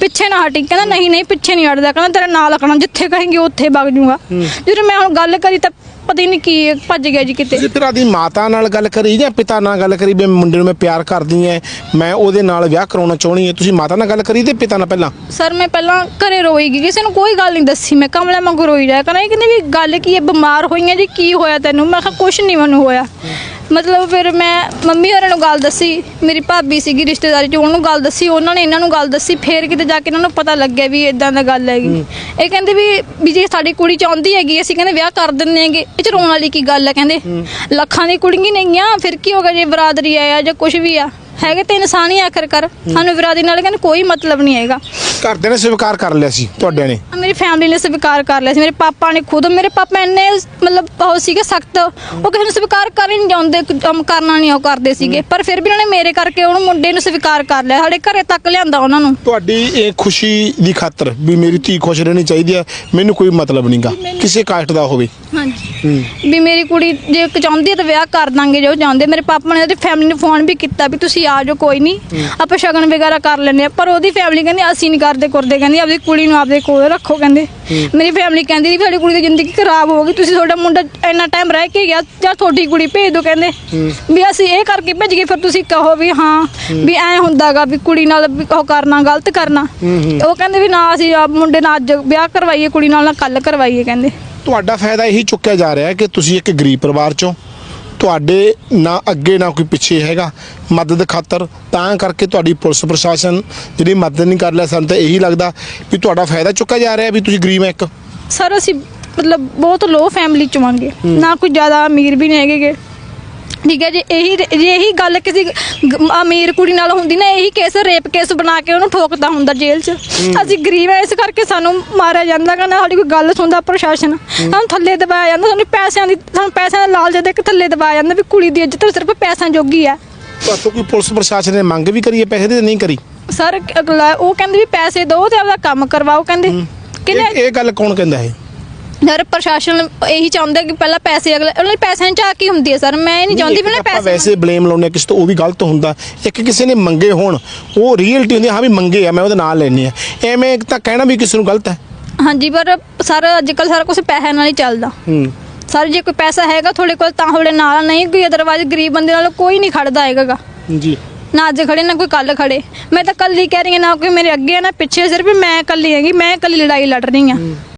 ਪਿੱਛੇ ਨਾ ਹਟੀ ਕਹਿੰਦਾ ਨਹੀਂ ਨਹੀਂ ਪਿੱਛੇ ਨਹੀਂ ਹਟਦਾ। ਕਹਿੰਦਾ ਤੇਰੇ ਨਾਲ ਲੱਗਣਾ ਜਿੱਥੇ ਕਹੇਂਗੇ ਉੱਥੇ ਵਗ ਜੂਗਾ। ਜਦੋਂ ਮੈਂ ਹੁਣ ਗੱਲ ਕਰੀ ਤਾਂ ਪਤਾ ਹੀ ਨਹੀਂ ਕੀ ਭੱਜ ਗਿਆ ਜੀ ਕਿਤੇ। ਤੁਸੀਂ ਫਿਰ ਆਦੀ ਮਾਤਾ ਨਾਲ ਗੱਲ ਕਰੀ ਜਾਂ ਪਿਤਾ ਨਾਲ ਗੱਲ ਕਰੀ ਵੀ ਮੁੰਡੇ ਨੂੰ ਮੈਂ ਪਿਆਰ ਕਰਦੀ ਐ ਮੈਂ ਉਹਦੇ ਨਾਲ ਵਿਆਹ ਕਰਾਉਣਾ ਚਾਹਣੀ ਐ ਤੁਸੀਂ ਮਾਤਾ ਨਾਲ ਗੱਲ ਕਰੀ ਤੇ ਪਿਤਾ ਨਾਲ ਪਹਿਲਾਂ? ਸਰ ਮੈਂ ਪਹਿਲਾਂ ਘਰੇ ਰੋਈ ਗਈ ਕਿਸੇ ਨੂੰ ਕੋਈ ਗੱਲ ਨਹੀਂ ਦੱਸੀ ਮੈਂ ਕਮਲਾ ਵਾਂਗੂ ਰੋਈ ਰਿਹਾ ਕਰਾਂ। ਕਹਿੰਦੇ ਵੀ ਗੱਲ ਕੀ ਹੈ ਬਿਮਾਰ ਹੋਈਆਂ ਜੀ ਕੀ ਹੋਇਆ ਤੈਨੂੰ? ਮੈਂ ਕਿਹਾ ਕੁਛ ਨਹੀਂ ਮੈਨੂੰ ਹੋਇਆ। ਮਤਲਬ ਫਿਰ ਮੈਂ ਮੰਮੀ ਹੋਰਾਂ ਨੂੰ ਗੱਲ ਦੱਸੀ ਮੇਰੀ ਭਾਬੀ ਸੀਗੀ ਰਿਸ਼ਤੇਦਾਰੀ ਚ ਉਹਨੂੰ ਗੱਲ ਦੱਸੀ ਉਹਨਾਂ ਨੇ ਇਹਨਾਂ ਨੂੰ ਗੱਲ ਦੱਸੀ ਫੇਰ ਕਿਤੇ ਜਾ ਕੇ ਇਹਨਾਂ ਨੂੰ ਪਤਾ ਲੱਗਿਆ ਵੀ ਇਦਾਂ ਦਾ ਗੱਲ ਹੈਗੀ। ਇਹ ਕਹਿੰਦੇ ਵੀ ਵੀ ਜੇ ਸਾਡੀ ਕੁੜੀ ਚਾਹੁੰਦੀ ਹੈਗੀ ਅਸੀਂ ਕਹਿੰਦੇ ਵਿਆਹ ਕਰ ਦਿੰਦੇ ਹੈਗੇ ਇਹ ਚ ਰੋਣ ਵਾਲੀ ਕੀ ਗੱਲ ਹੈ ਕਹਿੰਦੇ? ਲੱਖਾਂ ਦੀ ਕੁੜੀਆਂ ਨੇਗੀਆਂ ਫਿਰ ਕੀ ਹੋਗਾ ਜੇ ਬਰਾਦਰੀ ਆਇਆ ਜਾਂ ਕੁਝ ਵੀ ਆ? ਹੈਗੇ ਤੇ ਇਨਸਾਨ ਹੀ ਆਖਰ ਕਰ ਸਾਨੂੰ ਬਰਾਦਰੀ ਨਾਲ ਕਹਿੰਦੇ ਕੋਈ ਮਤਲਬ ਨਹੀਂ ਹੈਗਾ। ਘਰਦਿਆਂ ਨੇ ਸਵੀਕਾਰ ਕਰ ਲਿਆ ਸੀ ਤੁਹਾਡਿਆਂ ਨੇ? ਮੇਰੀ ਫੈਮਿਲੀ ਨੇ ਸਵੀਕਾਰ ਕਰ ਲਿਆ ਸੀ। ਮੇਰੇ ਪਾਪਾ ਨੇ ਖੁਦ ਮੇਰੇ ਪਾਪਾ ਇੰਨੇ ਮਤਲਬ ਬਹੁਤ ਸੀਗੇ ਸਖਤ। ਉਹ ਕਿਸੇ ਨੂੰ ਸਵੀਕਾਰ ਕਰ ਹੀ ਨਹੀਂ ਜਾਂਦੇ ਕੰਮ ਕਰਨਾ ਨਹੀਂ ਉਹ ਕਰਦੇ ਸੀਗੇ। ਪਰ ਫਿਰ ਵੀ ਉਹਨਾਂ ਨੇ ਮੇਰੇ ਕਰਕੇ ਉਹਨੂੰ ਮੁੰਡੇ ਨੂੰ ਸਵੀਕਾਰ ਕਰ ਲਿਆ। ਸਾਡੇ ਘਰੇ ਤੱਕ ਲਿਆਂਦਾ ਉਹਨਾਂ ਨੂੰ। ਤੁਹਾਡੀ ਇਹ ਖੁਸ਼ੀ ਦੀ ਖਾਤਰ ਵੀ ਮੇਰੀ ਧੀ ਖੁਸ਼ ਰਹਿਣੀ ਚਾਹੀਦੀ ਹੈ ਮੈਨੂੰ ਕੋਈ ਮਤਲਬ ਨਹੀਂਗਾ ਕਿਸੇ ਕਾਸਟ ਦਾ ਹੋਵੇ। ਹਾਂਜੀ। ਵੀ ਮੇਰੀ ਕੁੜੀ ਜੇ ਚਾਹੁੰਦੀ ਹੈ ਤਾਂ ਵਿਆਹ ਕਰ ਦਾਂਗੇ ਜੋ ਚਾਹੁੰਦੇ ਮੇਰੇ ਪਾਪਾ ਨੇ ਉਹਦੀ ਫੈਮਿਲੀ ਨੂੰ ਫੋਨ ਵੀ ਕੀਤਾ ਵੀ ਤੁਸੀਂ ਆ ਜਾਓ ਕੋਈ ਨਹੀਂ। ਆਪਾਂ ਸ਼ਗਨ ਵਗੈਰਾ ਕਰ ਲੈਂਦੇ ਆ ਪਰ ਉਹਦੀ ਫੈਮਿਲੀ ਕਹਿੰਦੀ ਅਸੀਂ ਨਹੀਂ ਕਰਦੇ ਕਰਦੇ। ਕਹਿੰਦੀ ਆਪਦੀ ਕੁੜੀ ਨੂੰ ਆਪਦੇ ਕੋਲ ਰੱਖੋ। ਕਹਿੰਦੇ। ਮੇਰੀ ਫੈਮਿਲੀ ਕਹਿੰਦੀ ਵੀ ਸਾਡੀ ਕੁੜੀ ਦੀ ਜ਼ਿੰਦਗੀ ਖਰਾਬ ਹੋ ਗਈ ਤੁਸੀਂ ਤੁਹਾਡਾ ਮੁੰਡਾ ਇੰਨਾ ਟਾਈਮ ਰਹਿ ਕੇ ਗਿਆ ਜਾਂ ਤੁਹਾਡੀ ਕੁੜੀ ਭੇਜ ਦਿਓ ਕਹਿੰਦੇ। ਵੀ ਅਸੀਂ ਇਹ ਕਰਕੇ ਭੇਜ ਗਏ ਫਿਰ ਤੁਸੀਂ ਕਹੋ ਵੀ ਹਾਂ ਵੀ ਐ ਹੁੰਦਾਗਾ ਵੀ ਕੁੜੀ ਨਾਲ ਉਹ ਕਰਨਾ ਗਲਤ ਕਰਨਾ। ਉਹ ਕਹਿੰਦੇ ਵੀ ਨਾ ਅਸੀਂ ਮੁੰਡੇ ਨਾਲ ਅੱਜ ਵਿਆਹ ਕਰਵਾਈਏ ਕੁੜੀ ਨਾਲ ਨਾ ਕੱਲ ਕਰਵਾਈਏ ਕਹਿੰਦੇ। ਤੁਹਾਡਾ ਫਾਇਦਾ ਇਹੀ ਚੁੱਕਿਆ ਜਾ ਰਿਹਾ ਕਿ ਤੁਸੀਂ ਇੱਕ ਗਰੀਬ ਪਰਿਵਾਰ ਚੋਂ ਤੁਹਾਡੇ ਨਾ ਅੱਗੇ ਨਾ ਕੋਈ ਪਿੱਛੇ ਹੈਗਾ ਮਦਦ ਖਾਤਰ ਤਾਂ ਕਰਕੇ ਤੁਹਾਡੀ ਪੁਲਿਸ ਪ੍ਰਸ਼ਾਸਨ ਜਿਹੜੀ ਮਦਦ ਨਹੀਂ ਕਰ ਲਿਆ ਸਾਨੂੰ ਤਾਂ ਇਹੀ ਲੱਗਦਾ ਵੀ ਤੁਹਾਡਾ ਫਾਇਦਾ ਚੁੱਕਿਆ ਜਾ ਰਿਹਾ ਵੀ ਤੁਸੀਂ ਗਰੀਬ ਹੈ ਇੱਕ। ਸਰ ਅਸੀਂ ਮਤਲਬ ਬਹੁਤ ਲੋ ਫੈਮਿਲੀ ਚੋਂ ਆਂਗੇ ਨਾ ਕੋਈ ਜ਼ਿਆਦਾ ਅਮੀਰ ਵੀ ਨਹੀਂ ਹੈਗੇਗੇ ਠੀਕ ਹੈ ਜੀ ਇਹੀ ਜੇ ਇਹੀ ਗੱਲ ਕਿਸੇ ਗ- ਅਮੀਰ ਕੁੜੀ ਨਾਲ ਹੁੰਦੀ ਨਾ ਇਹੀ ਕੇਸ ਰੇਪ ਕੇਸ ਬਣਾ ਕੇ ਉਹਨੂੰ ਠੋਕਦਾ ਹੁੰਦਾ ਜੇਲ੍ਹ 'ਚ। ਅਸੀਂ ਗਰੀਬ ਐ ਇਸ ਕਰਕੇ ਸਾਨੂੰ ਮਾਰਿਆ ਜਾਂਦਾ ਗਾ ਨਾ ਸਾਡੀ ਕੋਈ ਗੱਲ ਸੁਣਦਾ ਪ੍ਰਸ਼ਾਸਨ। ਸਾਨੂੰ ਥੱਲੇ ਦਬਾਇਆ ਜਾਂਦਾ ਸਾਨੂੰ ਪੈਸਿਆਂ ਦੀ ਸਾਨੂੰ ਪੈਸਿਆਂ ਦਾ ਲਾਲਚ ਦੇ ਕੇ ਥੱਲੇ ਦਬਾਇਆ ਜਾਂਦਾ ਵੀ ਕੁੜੀ ਦੀ ਇੱਜ਼ਤ ਸਿਰਫ ਪੈਸਿਆਂ ਜੋਗੀ ਆ ਤੁਹਾਤੋਂ ਕੋਈ ਪੁਲਿਸ ਪ੍ਰਸ਼ਾਸਨ ਨੇ ਮੰਗ ਵੀ ਕਰੀ ਹੈ ਪੈਸੇ ਦੀ ਨਹੀਂ ਕਰੀ? ਸਰ ਅਗਲਾ ਉਹ ਕਹਿੰਦੇ ਵੀ ਪੈਸੇ ਦਿਓ ਤੇ ਆਪਦਾ ਕੰਮ ਕਰਵਾਓ ਕਹਿੰਦੇ। ਇਹ ਇਹ ਗੱਲ ਕੌਣ ਕਹਿੰਦਾ ਹੈ? ਸਰ ਪ੍ਰਸ਼ਾਸਨ ਇਹੀ ਚਾਹੁੰਦਾ ਕਿ ਪਹਿਲਾਂ ਪੈਸੇ ਅਗਲੇ ਉਹਨਾਂ ਦੀ ਪੈਸਿਆਂ ਝਾਕ ਹੀ ਹੁੰਦੀ ਹੈ ਸਰ। ਮੈਂ ਇਹ ਨਹੀਂ ਚਾਹੁੰਦੀ ਨਾ ਆਪਾਂ ਪੈਸੇ ਵੈਸੇ ਬਲੇਮ ਲਾਉਨੇ ਕਿਸੇ ਤੋਂ ਉਹ ਵੀ ਗਲਤ ਹੁੰਦਾ। ਇੱਕ ਕਿਸੇ ਨੇ ਮੰਗੇ ਹੋਣ ਉਹ ਰੀਅਲਟੀ ਹੁੰਦੀ ਹੈ, ਹਾਂ ਵੀ ਮੰਗੇ ਆ ਮੈਂ ਉਹਦੇ ਨਾਲ ਲੈਣੇ ਆ ਐਵੇਂ ਤਾਂ ਕਹਿਣਾ ਵੀ ਕਿਸੇ ਨੂੰ ਗਲਤ ਹੈ। ਹਾਂਜੀ ਪਰ ਸਰ ਅੱਜ ਕੱਲ ਸਾਰਾ ਕੁਝ ਪੈਸਿਆਂ ਨਾਲ ਹੀ ਚੱਲਦਾ। ਹੂੰ। ਸਰ ਜੇ ਕੋਈ ਪੈਸਾ ਹੈਗਾ ਤੁਹਾਡੇ ਕੋਲ ਤਾਂ ਤੁਹਾਡੇ ਨਾਲ ਨਹੀਂ ਕੋਈ ਅਦਰਵਾਇਜ਼ ਗਰੀਬ ਬੰਦੇ ਨਾਲ ਕੋਈ ਨਹੀਂ ਖੜਦਾ ਹੈਗਾ ਜੀ। ਨਾ ਅੱਜ ਖੜੇ ਨਾ ਕੋਈ ਕੱਲ ਖੜੇ। ਮੈਂ ਤਾਂ ਕੱਲੀ ਕਹਿ ਰਹੀ ਹਾਂ ਨਾ ਕੋਈ ਮੇਰੇ ਅੱਗੇ ਹੈ ਨਾ ਪਿੱਛੇ ਸਿਰਫ ਮੈਂ ਕੱਲੀ ਹੈਗੀ ਮੈਂ ਕੱਲੀ ਲੜਾਈ ਲੜ ਰਹੀ ਹਾਂ।